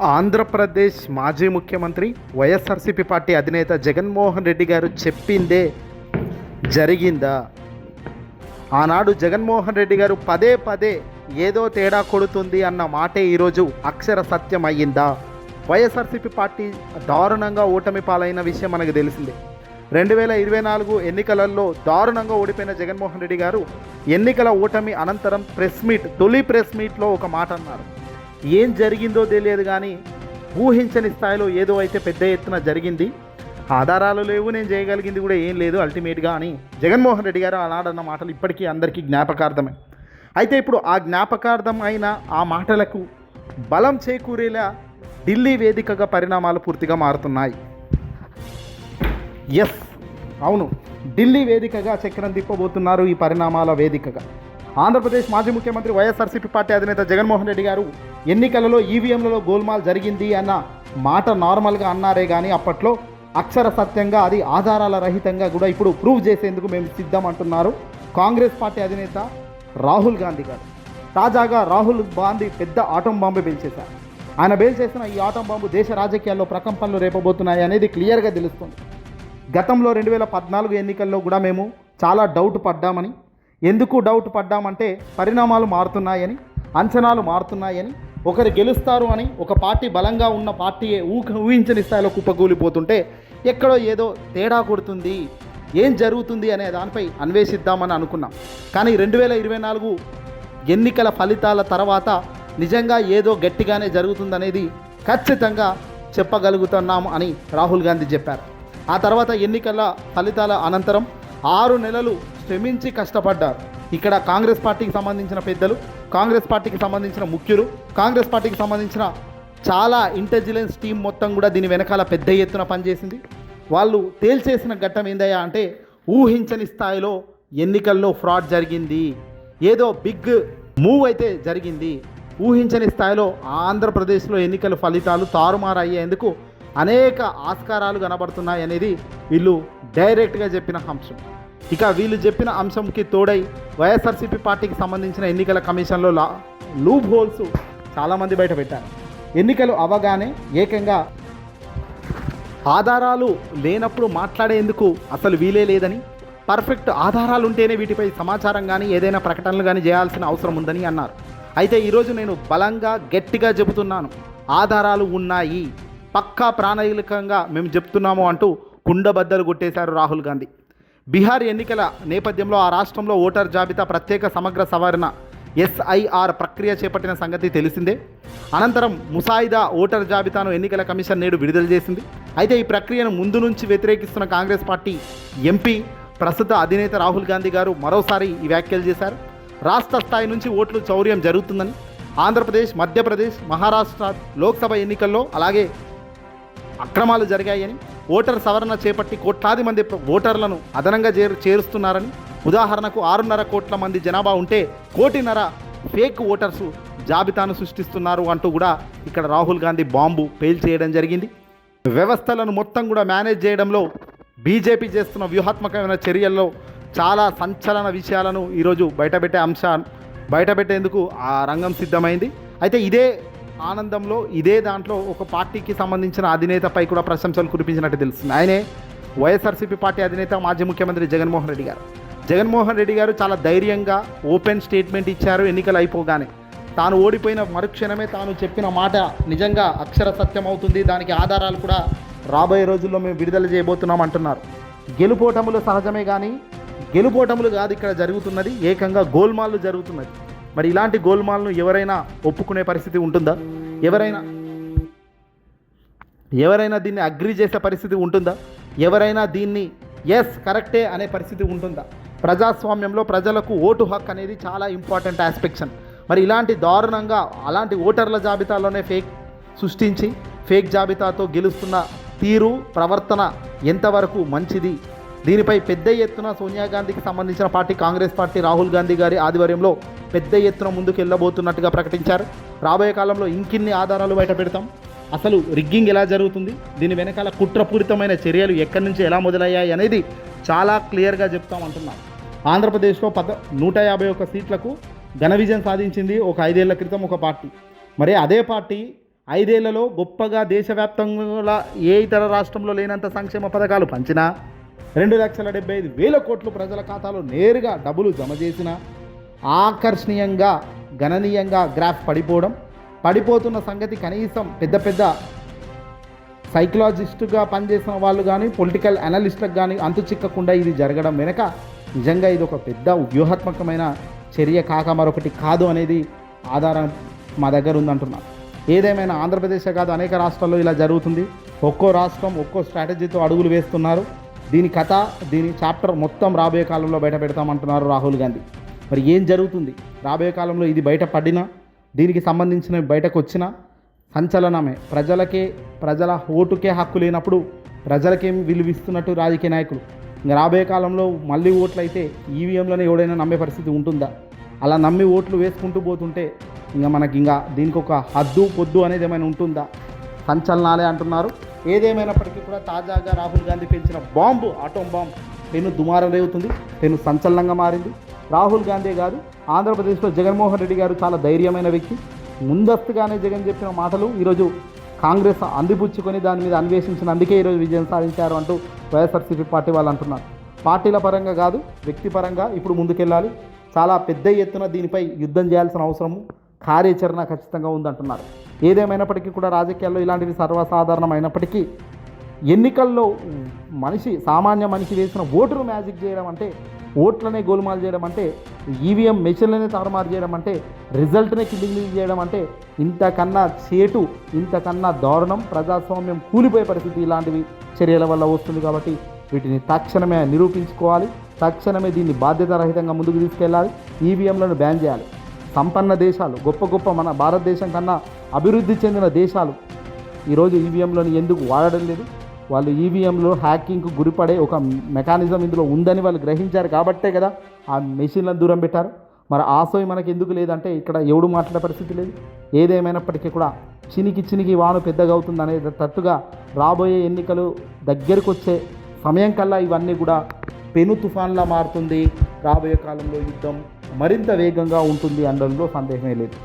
ఆంధ్రప్రదేశ్ మాజీ ముఖ్యమంత్రి వైఎస్ఆర్సీపీ పార్టీ అధినేత జగన్మోహన్ రెడ్డి గారు చెప్పిందే జరిగిందా? ఆనాడు జగన్మోహన్ రెడ్డి గారు పదే పదే ఏదో తేడా కొడుతుంది అన్న మాటే ఈరోజు అక్షర సత్యం అయ్యిందా? వైఎస్ఆర్సీపీ పార్టీ దారుణంగా ఓటమి పాలైన విషయం మనకు తెలిసిందే. రెండు వేల ఇరవై నాలుగు ఎన్నికలలో దారుణంగా ఓడిపోయిన జగన్మోహన్ రెడ్డి గారు ఎన్నికల ఓటమి అనంతరం ప్రెస్ మీట్ తొలి ప్రెస్ మీట్లో ఒక మాట అన్నారు. ఏం జరిగిందో తెలియదు కానీ ఊహించని స్థాయిలో ఏదో అయితే పెద్ద ఎత్తున జరిగింది. ఆధారాలు లేవు నేను చేయగలిగింది కూడా ఏం లేదు అల్టిమేట్గా అని జగన్మోహన్ రెడ్డి గారు ఆనాడన్న మాటలు ఇప్పటికీ అందరికీ జ్ఞాపకార్థమే. అయితే ఇప్పుడు ఆ జ్ఞాపకార్థం అయిన ఆ మాటలకు బలం చేకూరేలా ఢిల్లీ వేదికగా పరిణామాలు పూర్తిగా మారుతున్నాయి. ఎస్ అవును. ఢిల్లీ వేదికగా చక్రం తిప్పబోతున్నారు ఈ పరిణామాల వేదికగా. ఆంధ్రప్రదేశ్ మాజీ ముఖ్యమంత్రి వైఎస్ఆర్సీపీ పార్టీ అధినేత జగన్మోహన్ రెడ్డి గారు ఎన్నికలలో ఈవీఎంలలో గోల్మాల్ జరిగింది అన్న మాట నార్మల్గా అన్నారే కానీ అప్పట్లో అక్షర సత్యంగా అది ఆధారాల రహితంగా కూడా ఇప్పుడు ప్రూవ్ చేసేందుకు మేము సిద్ధం అంటున్నారు కాంగ్రెస్ పార్టీ అధినేత రాహుల్ గాంధీ గారు. తాజాగా రాహుల్ గాంధీ పెద్ద ఆటం బాంబు పేల్చేశారు ఆయన పేల్చేసిన ఈ ఆటం బాంబు దేశ రాజకీయాల్లో ప్రకంపనలు రేపబోతున్నాయి అనేది క్లియర్గా తెలుస్తుంది. గతంలో రెండు వేల పద్నాలుగు ఎన్నికల్లో కూడా మేము చాలా డౌట్ పడ్డామని ఎందుకు డౌట్ పడ్డామంటే పరిణామాలు మారుతున్నాయని అంచనాలు మారుతున్నాయని ఒకరు గెలుస్తారు అని ఒక పార్టీ బలంగా ఉన్న పార్టీ ఊహ ఊహించని స్థాయిలో కుప్పకూలిపోతుంటే ఎక్కడో ఏదో తేడా కొడుతుంది ఏం జరుగుతుంది అనే దానిపై అన్వేషిద్దామని అనుకున్నాం. కానీ రెండు వేల ఇరవై నాలుగు ఎన్నికల ఫలితాల తర్వాత నిజంగా ఏదో గట్టిగానే జరుగుతుందనేది ఖచ్చితంగా చెప్పగలుగుతున్నాము అని రాహుల్ గాంధీ చెప్పారు. ఆ తర్వాత ఎన్నికల ఫలితాల అనంతరం ఆరు నెలలు శ్రమించి కష్టపడ్డారు. ఇక్కడ కాంగ్రెస్ పార్టీకి సంబంధించిన పెద్దలు కాంగ్రెస్ పార్టీకి సంబంధించిన ముఖ్యులు కాంగ్రెస్ పార్టీకి సంబంధించిన చాలా ఇంటెలిజెన్స్ టీం మొత్తం కూడా దీని వెనకాల పెద్ద ఎత్తున పనిచేసింది. వాళ్ళు తేల్చేసిన ఘట్టం ఏందయ్యా అంటే ఊహించని స్థాయిలో ఎన్నికల్లో ఫ్రాడ్ జరిగింది. ఏదో బిగ్ మూవ్ అయితే జరిగింది. ఊహించని స్థాయిలో ఆంధ్రప్రదేశ్లో ఎన్నికల ఫలితాలు తారుమారు అయ్యేందుకు అనేక ఆస్కారాలు కనబడుతున్నాయి అనేది వీళ్ళు డైరెక్ట్గా చెప్పిన అంశం. ఇక వీళ్ళు చెప్పిన అంశంకి తోడై వైఎస్ఆర్సీపీ పార్టీకి సంబంధించిన ఎన్నికల కమిషన్లో లా లూప్ హోల్స్ చాలామంది బయట పెట్టారు. ఎన్నికలు అవగానే ఏకంగా ఆధారాలు లేనప్పుడు మాట్లాడేందుకు అసలు వీలే లేదని పర్ఫెక్ట్ ఆధారాలు ఉంటేనే వీటిపై సమాచారం కానీ ఏదైనా ప్రకటనలు కానీ చేయాల్సిన అవసరం ఉందని అన్నారు. అయితే ఈరోజు నేను బలంగా గట్టిగా చెబుతున్నాను. ఆధారాలు ఉన్నాయి. పక్కా ప్రాణాళికంగా మేము చెప్తున్నాము అంటూ కుండబద్దలు కొట్టేశారు రాహుల్ గాంధీ. బీహార్ ఎన్నికల నేపథ్యంలో ఆ రాష్ట్రంలో ఓటర్ జాబితా ప్రత్యేక సమగ్ర సవరణ ఎస్ఐఆర్ ప్రక్రియ చేపట్టిన సంగతి తెలిసిందే. అనంతరం ముసాయిదా ఓటర్ జాబితాను ఎన్నికల కమిషన్ నేడు విడుదల చేసింది. అయితే ఈ ప్రక్రియను ముందు నుంచి వ్యతిరేకిస్తున్న కాంగ్రెస్ పార్టీ ఎంపీ ప్రస్తుత అధినేత రాహుల్ గాంధీ గారు మరోసారి ఈ వ్యాఖ్యలు చేశారు. రాష్ట్ర స్థాయి నుంచి ఓట్లు చౌర్యం జరుగుతుందని ఆంధ్రప్రదేశ్ మధ్యప్రదేశ్ మహారాష్ట్ర లోక్సభ ఎన్నికల్లో అలాగే అక్రమాలు జరిగాయని ఓటర్ సవరణ చేపట్టి కోట్లాది మంది ఓటర్లను అదనంగా చేరు చేరుస్తున్నారని ఉదాహరణకు ఆరున్నర కోట్ల మంది జనాభా ఉంటే కోటిన్నర ఫేక్ ఓటర్సు జాబితాను సృష్టిస్తున్నారు అంటూ కూడా ఇక్కడ రాహుల్ గాంధీ బాంబు పేల్చేయడం జరిగింది. వ్యవస్థలను మొత్తం కూడా మేనేజ్ చేయడంలో బీజేపీ చేస్తున్న వ్యూహాత్మకమైన చర్యల్లో చాలా సంచలన విషయాలను ఈరోజు బయటపెట్టే అంశం బయటపెట్టేందుకు ఆ రంగం సిద్ధమైంది. అయితే ఇదే ఆనందంలో ఇదే దాంట్లో ఒక పార్టీకి సంబంధించిన అధినేతపై కూడా ప్రశంసలు కురిపించినట్టు తెలుస్తుంది. ఆయనే వైఎస్ఆర్సీపీ పార్టీ అధినేత మాజీ ముఖ్యమంత్రి జగన్మోహన్ రెడ్డి గారు. జగన్మోహన్ రెడ్డి గారు చాలా ధైర్యంగా ఓపెన్ స్టేట్మెంట్ ఇచ్చారు ఎన్నికలు అయిపోగానే. తాను ఓడిపోయిన మరుక్షణమే తాను చెప్పిన మాట నిజంగా అక్షర సత్యం అవుతుంది. దానికి ఆధారాలు కూడా రాబోయే రోజుల్లో మేము విడుదల చేయబోతున్నాం అంటున్నారు. గెలుపోటములు సహజమే కానీ గెలుపోటములు కాదు ఇక్కడ జరుగుతున్నది. ఏకంగా గోల్మాల్లు జరుగుతున్నది. మరి ఇలాంటి గోల్మాల్ను ఎవరైనా ఒప్పుకునే పరిస్థితి ఉంటుందా? ఎవరైనా? ఎవరైనా దీన్ని అగ్రి చేసే పరిస్థితి ఉంటుందా? ఎవరైనా దీన్ని ఎస్ కరెక్టే అనే పరిస్థితి ఉంటుందా? ప్రజాస్వామ్యంలో ప్రజలకు ఓటు హక్కు అనేది చాలా ఇంపార్టెంట్ ఆస్పెక్షన్ మరి ఇలాంటి దారుణంగా అలాంటి ఓటర్ల జాబితాలోనే ఫేక్ సృష్టించి ఫేక్ జాబితాతో గెలుస్తున్న తీరు ప్రవర్తన ఎంతవరకు మంచిది? దీనిపై పెద్ద ఎత్తున సోనియా గాంధీకి సంబంధించిన పార్టీ కాంగ్రెస్ పార్టీ రాహుల్ గాంధీ గారి ఆధ్వర్యంలో పెద్ద ఎత్తున ముందుకు వెళ్ళబోతున్నట్టుగా ప్రకటించారు. రాబోయే కాలంలో ఇంకిన్ని ఆధారాలు బయట పెడతాం. అసలు రిగ్గింగ్ ఎలా జరుగుతుంది? దీని వెనకాల కుట్రపూరితమైన చర్యలు ఎక్కడి నుంచి ఎలా మొదలయ్యాయి అనేది చాలా క్లియర్గా చెప్తాం అంటున్నాం. ఆంధ్రప్రదేశ్లో పద నూట యాభై ఒక్క సీట్లకు ఘన విజయం సాధించింది ఒక ఐదేళ్ళ క్రితం ఒక పార్టీ. మరి అదే పార్టీ ఐదేళ్ళలో గొప్పగా దేశవ్యాప్తంగా ఏ ఇతర రాష్ట్రంలో లేనంత సంక్షేమ పథకాలు పంచినా రెండు లక్షల డెబ్బై ఐదు వేల కోట్లు ప్రజల ఖాతాలో నేరుగా డబ్బులు జమ చేసిన ఆకర్షణీయంగా గణనీయంగా గ్రాఫ్ పడిపోవడం పడిపోతున్న సంగతి కనీసం పెద్ద పెద్ద సైకలాజిస్టుగా పనిచేసిన వాళ్ళు కానీ పొలిటికల్ అనలిస్టులకు కానీ అంతు చిక్కకుండా ఇది జరగడం వెనక నిజంగా ఇది ఒక పెద్ద వ్యూహాత్మకమైన చర్య కాక మరొకటి కాదు అనేది ఆధారం మా దగ్గర ఉందంటున్నాం. ఏదేమైనా ఆంధ్రప్రదేశ్ కాదు అనేక రాష్ట్రాల్లో ఇలా జరుగుతుంది. ఒక్కో రాష్ట్రం ఒక్కో స్ట్రాటజీతో అడుగులు వేస్తున్నారు. దీని కథ దీని చాప్టర్ మొత్తం రాబోయే కాలంలో బయట పెడతామంటున్నారు రాహుల్ గాంధీ. మరి ఏం జరుగుతుంది? రాబోయే కాలంలో ఇది బయట పడినా దీనికి సంబంధించిన బయటకు వచ్చినా సంచలనమే. ప్రజలకే ప్రజల ఓటుకే హక్కు లేనప్పుడు ప్రజలకేం విలువిస్తున్నట్టు రాజకీయ నాయకులు? రాబోయే కాలంలో మళ్ళీ ఓట్లు అయితే ఈవీఎంలోనే ఎవడైనా నమ్మే పరిస్థితి ఉంటుందా? అలా నమ్మి ఓట్లు వేసుకుంటూ పోతుంటే ఇంకా మనకి ఇంకా దీనికి ఒక హద్దు పొద్దు అనేది ఏమైనా ఉంటుందా? సంచలనాలే అంటున్నారు. ఏదేమైనప్పటికీ కూడా తాజాగా రాహుల్ గాంధీ పెంచిన బాంబు ఆటోమ్ బాంబు పెను దుమారం రేగుతుంది. పెను సంచలనంగా మారింది. రాహుల్ గాంధీ గారు ఆంధ్రప్రదేశ్లో జగన్మోహన్ రెడ్డి గారు చాలా ధైర్యమైన వ్యక్తి. ముందస్తుగానే జగన్ చెప్పిన మాటలు ఈరోజు కాంగ్రెస్ అందిపుచ్చుకొని దాని మీద అన్వేషించిన అందుకే ఈరోజు విజయం సాధించారు అంటూ వైఎస్ఆర్సీపీ పార్టీ వాళ్ళు అంటున్నారు. పార్టీల పరంగా కాదు వ్యక్తిపరంగా ఇప్పుడు ముందుకెళ్ళాలి. చాలా పెద్ద ఎత్తున దీనిపై యుద్ధం చేయాల్సిన అవసరము కార్యాచరణ ఖచ్చితంగా ఉందంటున్నారు. ఏదేమైనప్పటికీ కూడా రాజకీయాల్లో ఇలాంటివి సర్వసాధారణమైనప్పటికీ ఎన్నికల్లో మనిషి సామాన్య మనిషి వేసిన ఓటును మ్యాజిక్ చేయడం అంటే ఓట్లనే గోలుమాలు చేయడం అంటే ఈవీఎం మెషిన్లనే తారుమారు చేయడం అంటే రిజల్ట్నే కిందికి చేయడం అంటే ఇంతకన్నా చేటు ఇంతకన్నా దారుణం ప్రజాస్వామ్యం కూలిపోయే పరిస్థితి ఇలాంటివి చర్యల వల్ల వస్తుంది కాబట్టి వీటిని తక్షణమే నిరూపించుకోవాలి. తక్షణమే దీన్ని బాధ్యతారహితంగా ముందుకు తీసుకెళ్ళాలి. ఈవీఎంలను బ్యాన్ చేయాలి. సంపన్న దేశాలు గొప్ప గొప్ప మన భారతదేశం కన్నా అభివృద్ధి చెందిన దేశాలు ఈరోజు ఈవీఎంలను ఎందుకు వాడడం లేదు? వాళ్ళు ఈవీఎంలో హ్యాకింగ్కు గురిపడే ఒక మెకానిజం ఇందులో ఉందని వాళ్ళు గ్రహించారు కాబట్టే కదా ఆ మెషిన్లను దూరం పెట్టారు. మరి ఆ మనకి ఎందుకు లేదంటే ఇక్కడ ఎవడు మాట్లాడే పరిస్థితి లేదు. ఏదేమైనప్పటికీ కూడా చినికి చినికి వాను పెద్దగా అవుతుంది అనేది తట్టుగా రాబోయే ఎన్నికలు దగ్గరకు వచ్చే సమయం కల్లా ఇవన్నీ కూడా పెను తుఫాన్లా మారుతుంది. రాబోయే కాలంలో యుద్ధం మరింత వేగంగా ఉంటుంది అనడంలో సందేహమే లేదు.